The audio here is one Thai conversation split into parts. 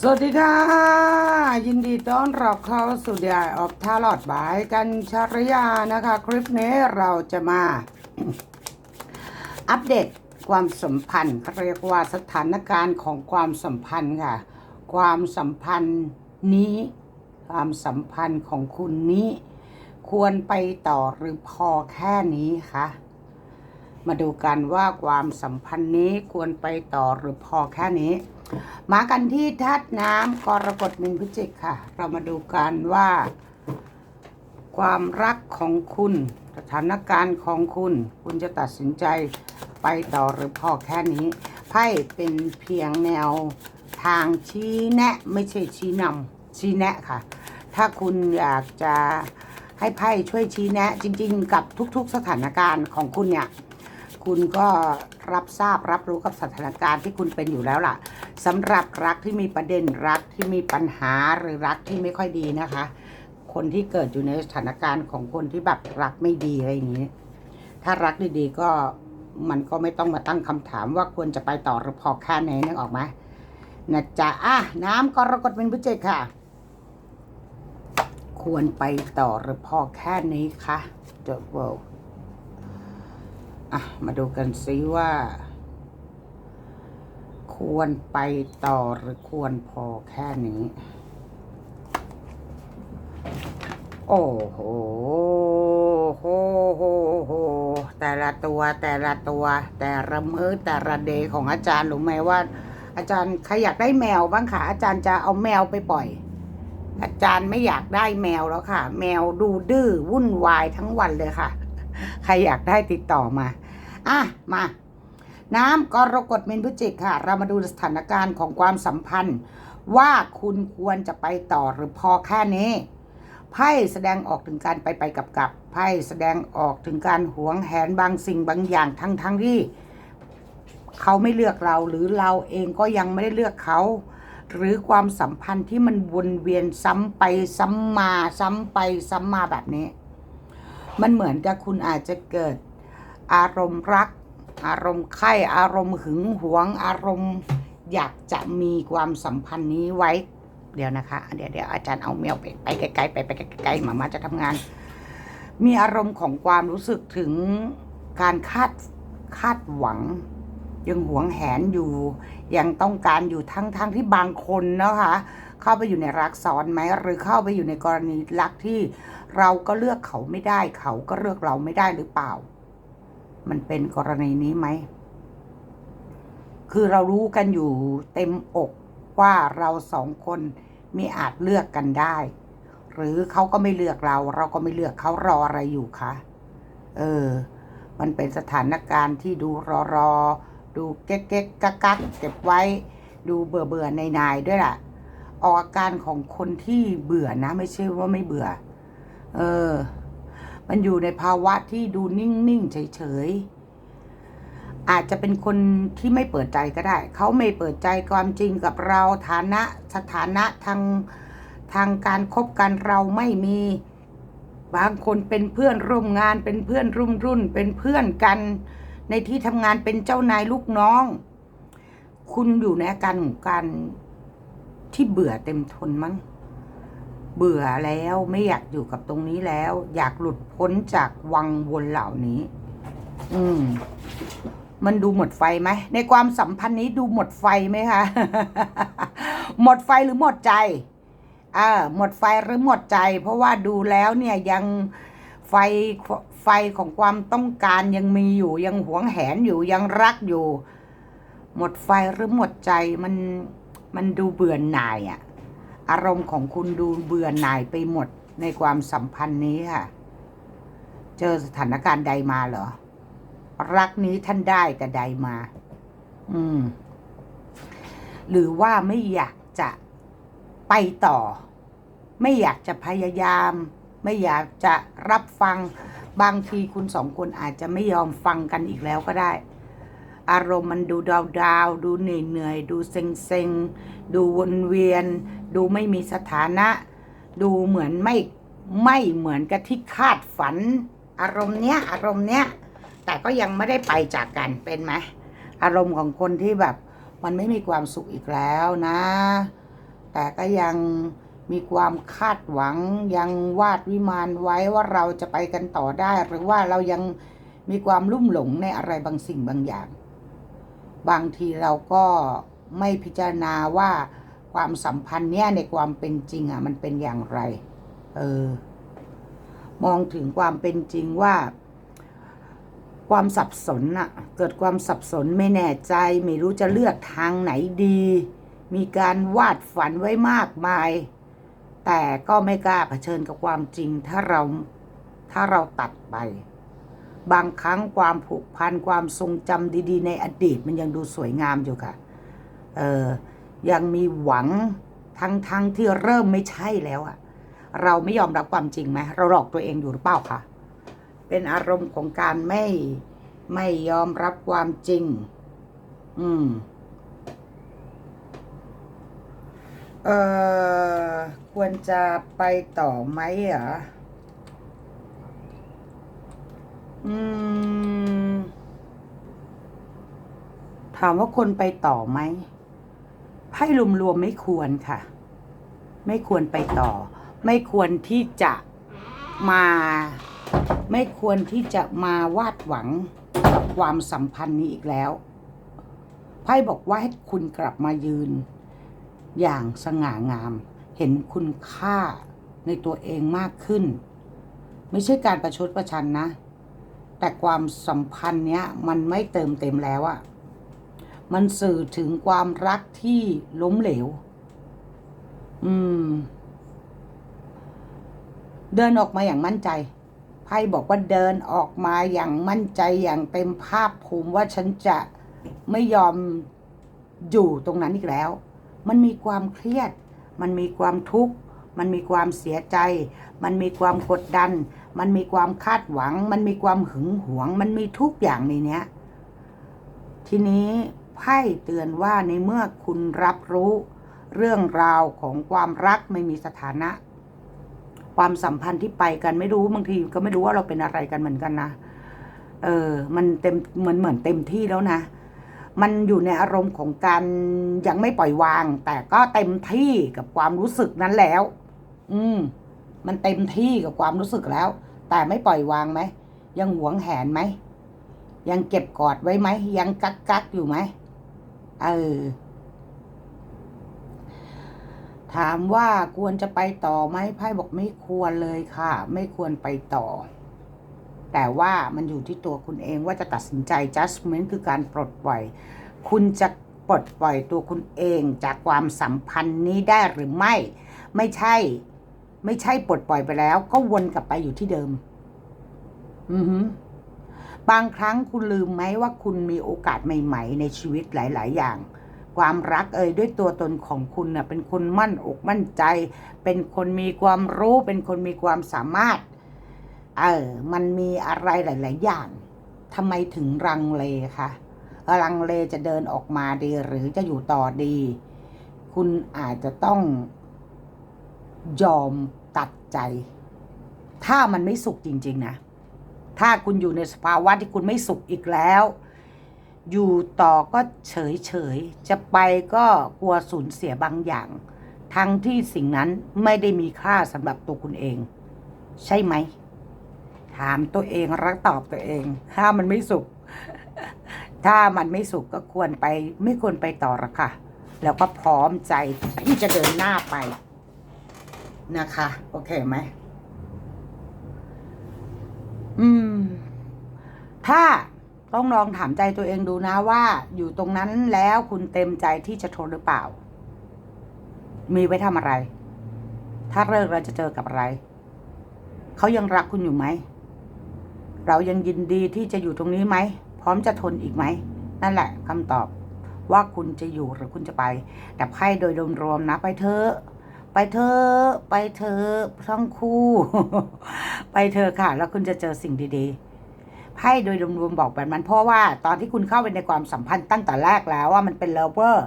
สวัสดีค่ะ ยินดีต้อนรับเข้าสู่เดียออฟทาลอดบายกันชารยานะคะ คลิปนี้เราจะมา อัปเดตความสัมพันธ์เขาเรียกว่าสถานการณ์ของความสัมพันธ์ค่ะ ความสัมพันธ์นี้ ความสัมพันธ์ของคุณนี้ ควรไปต่อหรือพอแค่นี้คะมาดูกันว่าความสัมพันธ์นี้ควรไปต่อหรือพอแค่นี้ มากันที่ธาตุน้ำกรกฎมินพิจิกค่ะ เรามาดูกันว่า ความรักของคุณ สถานการณ์ของคุณ คุณจะตัดสินใจไปต่อหรือพอแค่นี้ไพ่เป็นเพียงแนวทางชี้แนะ ไม่ใช่ชี้นำชี้แนะค่ะ ถ้าคุณอยากจะให้ไพ่ช่วยชี้แนะ จริง ๆ กับทุก ๆ สถานการณ์ของคุณเนี่ยคุณก็รับทราบรับรู้กับสถานการณ์ที่คุณเป็นอยู่แล้วล่ะ สำหรับรักที่มีประเด็นรักที่มีปัญหาหรือรักที่ไม่ค่อยดีนะคะ คนที่เกิดอยู่ในสถานการณ์ของคนที่แบบรักไม่ดีอะไรอย่างนี้ ถ้ารักดีๆก็มันก็ไม่ต้องมาตั้งคำถามว่าควรจะไปต่อหรือพอแค่ไหนนึกออกไหมนะจ๊ะอะน้ำกรกฎเป็นพุจิกค่ะ ควรไปต่อหรือพอแค่นี้คะเดอะเวิลด์อะ มาดูกันซิว่า ควรไปต่อหรือควรพอแค่นี้ โอ้โหโหโหโหแต่ละตัวแต่ละตัว แต่ละมือแต่ละเดย์ของอาจารย์รู้ไหมว่า อาจารย์ใครอยากได้แมวบ้างคะอาจารย์จะเอาแมวไปปล่อย อาจารย์ไม่อยากได้แมวแล้วค่ะ แมวดูดื้อวุ่นวายทั้งวันเลยค่ะ ใครอยากได้ติดต่อมา อะมา น้ำกรกฎเมนพุจิกค่ะ เรามาดูสถานการณ์ของความสัมพันธ์ ว่าคุณควรจะไปต่อหรือพอแค่นี้ไพ่แสดงออกถึงการไปไปกับกับไพ่แสดงออกถึงการหวงแหนบางสิ่งบางอย่างทั้งทั้งที่เขาไม่เลือกเราหรือเราเองก็ยังไม่ได้เลือกเขา หรือความสัมพันธ์ที่มันวนเวียนซ้ำไปซ้ำมาซ้ำไปซ้ำมาแบบนี้ มันเหมือนกับคุณอาจจะเกิดอารมณ์รัก อารมณ์ใคร่อารมณ์หึงหวง อารมณ์อยากจะมีความสัมพันธ์นี้ไว้ เดี๋ยวนะคะ เดี๋ยวเดี๋ยวอาจารย์เอาแมวไปไปไกลๆไปไปไกลๆหมามาจะทำงาน มีอารมณ์ของความรู้สึกถึงการคาดคาดหวัง ยังหวงแหนอยู่ ยังต้องการอยู่ทั้งทั้งที่บางคนนะคะเข้าไปอยู่ในรักซ้อนไหมหรือเข้าไปอยู่ในกรณีรักที่เราก็เลือกเขาไม่ได้ เขาก็เลือกเราไม่ได้หรือเปล่า มันเป็นกรณีนี้ไหม คือเรารู้กันอยู่เต็มอกว่าเราสองคนมีอาจเลือกกันได้ หรือเขาก็ไม่เลือกเรา เราก็ไม่เลือกเขารออะไรอยู่คะ เออ มันเป็นสถานการณ์ที่ดูรอรอ ดูเก๊กเก๊กกักกักเก็บไว้ ดูเบื่อเบื่อในนายด้วยล่ะ ออกอาการของคนที่เบื่อนะ ไม่ใช่ว่าไม่เบื่อ เออ มันอยู่ในภาวะที่ดูนิ่งๆเฉยๆ อาจจะเป็นคนที่ไม่เปิดใจก็ได้ เขาไม่เปิดใจความจริงกับเราฐานะสถานะทางทางการคบกันเราไม่มี บางคนเป็นเพื่อนร่วมงานเป็นเพื่อนรุ่มรุ่น เป็นเพื่อนกัน ในที่ทำงานเป็นเจ้านายลูกน้อง คุณอยู่ในอาการของการที่เบื่อเต็มทนมั้ง เบื่อแล้วไม่อยากอยู่กับตรงนี้แล้ว อยากหลุดพ้นจากวังวนเหล่านี้ อืม มันดูหมดไฟไหม ในความสัมพันธ์นี้ดูหมดไฟไหมคะ หมดไฟหรือหมดใจอ่าหมดไฟหรือหมดใจ เพราะว่าดูแล้วเนี่ยยังไฟไฟของความต้องการยังมีอยู่ ยังหวงแหนอยู่ยังรักอยู่ หมดไฟหรือหมดใจมันมันดูเบื่อหน่ายอะ อารมณ์ของคุณดูเบื่อหน่ายไปหมดในความสัมพันธ์นี้ค่ะ เจอสถานการณ์ใดมาเหรอ รักนี้ท่านได้แต่ใดมา อืม หรือว่าไม่อยากจะไปต่อ ไม่อยากจะพยายาม ไม่อยากจะรับฟัง บางทีคุณสองคนอาจจะไม่ยอมฟังกันอีกแล้วก็ได้ อารมณ์มันดูดาวดาวดูเหนื่อยเหนื่อยดูเซ็งเซ็งดูวนเวียน ดูไม่มีสถานะ ดูเหมือนไม่ไม่เหมือนกับที่คาดฝัน อารมณ์เนี้ยอารมณ์เนี้ยแต่ก็ยังไม่ได้ไปจากกันเป็นไหมอารมณ์ของคนที่แบบมันไม่มีความสุขอีกแล้วนะ แต่ก็ยังมีความคาดหวังยังวาดวิมานไว้ว่าเราจะไปกันต่อได้ หรือว่าเรายังมีความลุ่มหลงในอะไรบางสิ่งบางอย่าง บางทีเราก็ไม่พิจารณาว่า ความสัมพันธ์เนี้ยในความเป็นจริงอะมันเป็นอย่างไร เออ มองถึงความเป็นจริงว่า ความสับสนอะเกิดความสับสนไม่แน่ใจ ไม่รู้จะเลือกทางไหนดี มีการวาดฝันไว้มากมาย แต่ก็ไม่กล้าเผชิญกับความจริงถ้าเราถ้าเราตัดไป บางครั้งความผูกพันความทรงจำดี ๆ ในอดีตมันยังดูสวยงามอยู่ค่ะ เออ ยังมีหวังทั้งทั้งที่เริ่มไม่ใช่แล้วอะเราไม่ยอมรับความจริงไหมเราหลอกตัวเองอยู่หรือเปล่าคะเป็นอารมณ์ของการไม่ไม่ยอมรับความจริง อืม เออควรจะไปต่อไหมเหรอ อืม ถามว่าคนไปต่อไหม ไพ่รวมๆไม่ควรค่ะ ไม่ควรไปต่อ ไม่ควรที่จะมา ไม่ควรที่จะมาวาดหวังกับความสัมพันธ์นี้อีกแล้วไพ่บอกว่าให้คุณกลับมายืน อย่างสง่างาม เห็นคุณค่าในตัวเองมากขึ้น ไม่ใช่การประชดประชันนะ แต่ความสัมพันธ์เนี้ยมันไม่เติมเต็มแล้วอะ มันสื่อถึงความรักที่ล้มเหลว อืม เดินออกมาอย่างมั่นใจ ไพ่บอกว่าเดินออกมาอย่างมั่นใจอย่างเต็มภาคภูมิว่าฉันจะไม่ยอมอยู่ตรงนั้นอีกแล้ว มันมีความเครียด มันมีความทุกข์ มันมีความเสียใจ มันมีความกดดัน มันมีความคาดหวัง มันมีความหึงหวง มันมีทุกอย่างในเนี้ย ทีนี้ ไพ่เตือนว่าในเมื่อคุณรับรู้ เรื่องราวของความรักไม่มีสถานะ ความสัมพันธ์ที่ไปกันไม่รู้บางทีก็ไม่รู้ว่าเราเป็นอะไรกันเหมือนกันนะเออ มันเต็มเหมือนเหมือนเต็มที่แล้วนะ มันอยู่ในอารมณ์ของการยังไม่ปล่อยวาง แต่ก็เต็มที่กับความรู้สึกนั้นแล้ว อืม มันเต็มที่กับความรู้สึกแล้ว แต่ไม่ปล่อยวางไหม ยังหวงแหนไหม ยังเก็บกอดไว้ไหม ยังกักกักอยู่ไหม เออ ถามว่าควรจะไปต่อไหมไพ่บอกไม่ควรเลยค่ะ ไม่ควรไปต่อ แต่ว่ามันอยู่ที่ตัวคุณเองว่าจะตัดสินใจ judgment คือการปลดปล่อย คุณจะปลดปล่อยตัวคุณเองจากความสัมพันธ์นี้ได้หรือไม่ ไม่ใช่ ไม่ใช่ปลดปล่อยไปแล้ว ก็วนกลับไปอยู่ที่เดิม อือหือ บางครั้งคุณลืมไหมว่าคุณมีโอกาสใหม่ ๆ ในชีวิตหลาย ๆ อย่าง ความรักเอ่ยด้วยตัวตนของคุณน่ะเป็นคนมั่นอกมั่นใจ เป็นคนมีความรู้ เป็นคนมีความสามารถ เออ มันมีอะไรหลาย ๆ อย่างทำไมถึงรังเลคะลังเลจะเดินออกมาดีหรือจะอยู่ต่อดี คุณอาจจะต้องยอมตัดใจ ถ้ามันไม่สุขจริง ๆ นะ ถ้าคุณอยู่ในสภาวะที่คุณไม่สุขอีกแล้ว อยู่ต่อก็เฉยเฉยๆจะไปก็กลัวสูญเสียบางอย่าง ทั้งที่สิ่งนั้นไม่ได้มีค่าสำหรับตัวคุณเอง ใช่ไหม ถามตัวเองรักตอบตัวเอง ถ้ามันไม่สุข ถ้ามันไม่สุขก็ควรไป ไม่ควรไปต่อหรอกค่ะ แล้วก็พร้อมใจที่จะเดินหน้าไปนะคะ โอเคไหม อืม ถ้าต้องลองถามใจตัวเองดูนะว่า อยู่ตรงนั้นแล้วคุณเต็มใจที่จะทนหรือเปล่า มีไว้ทำอะไร ถ้าเลิกเราจะเจอกับอะไร เขายังรักคุณอยู่ไหม เรายังยินดีที่จะอยู่ตรงนี้ไหม พร้อมจะทนอีกไหม นั่นแหละคำตอบว่าคุณจะอยู่หรือคุณจะไป แต่ไพ่โดยรวมๆนะ ไปเถอะไปเถอะไปเถอะทั้งคู่ ไปเถอะค่ะ แล้วคุณจะเจอสิ่งดี ๆ ไพ่โดยรวมๆบอกแบบนั้นเพราะว่าตอนที่คุณเข้าไปในความสัมพันธ์ตั้งแต่แรกแล้วว่ามันเป็นเลเวอร์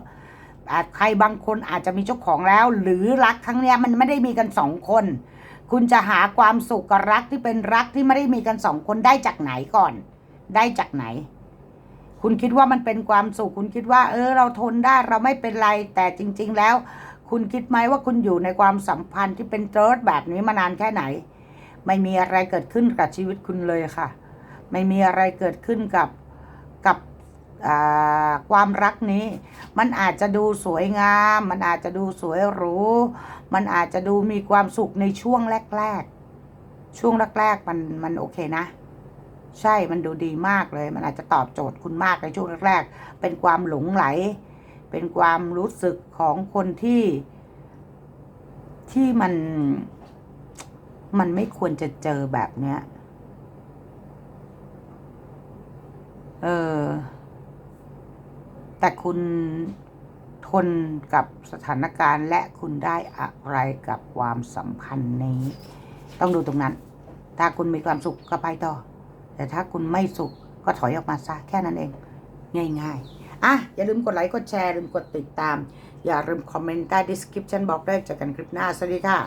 อาจใครบางคนอาจจะมีเจ้าของแล้ว หรือรักครั้งเนี้ยมันไม่ได้มีกันสองคน คุณจะหาความสุขกับรักที่เป็นรักที่ไม่ได้มีกันสองคนได้จากไหนก่อน ได้จากไหน คุณคิดว่ามันเป็นความสุข คุณคิดว่า เออ เราทนได้เราไม่เป็นไรแต่จริง ๆ แล้ว คุณคิดไหมว่าคุณอยู่ในความสัมพันธ์ที่เป็นเจิร์ดแบบนี้มานานแค่ไหน ไม่มีอะไรเกิดขึ้นกับชีวิตคุณเลยค่ะ ไม่มีอะไรเกิดขึ้นกับกับความรักนี้ มันอาจจะดูสวยงาม มันอาจจะดูสวยหรู มันอาจจะดูมีความสุขในช่วงแรก ๆ ช่วงแรก ๆ มันมันโอเคนะ ใช่มันดูดีมากเลย มันอาจจะตอบโจทย์คุณมากในช่วงแรกๆเป็นความหลงไหล เป็นความรู้สึกของคนที่ ที่มันมันไม่ควรจะเจอแบบเนี้ย เออ แต่คุณทนกับสถานการณ์ และคุณได้อะไรกับความสัมพันธ์นี้ ต้องดูตรงนั้น ถ้าคุณมีความสุขก็ไปต่อ แต่ถ้าคุณไม่สุขก็ถอยออกมาซะแค่นั้นเอง ง่ายๆอะอย่าลืมกดไลค์กดแชร์ลืมกดติดตาม อย่าลืมคอมเมนต์ใต้ description บอกได้เจอกันคลิปหน้าสวัสดีค่ะ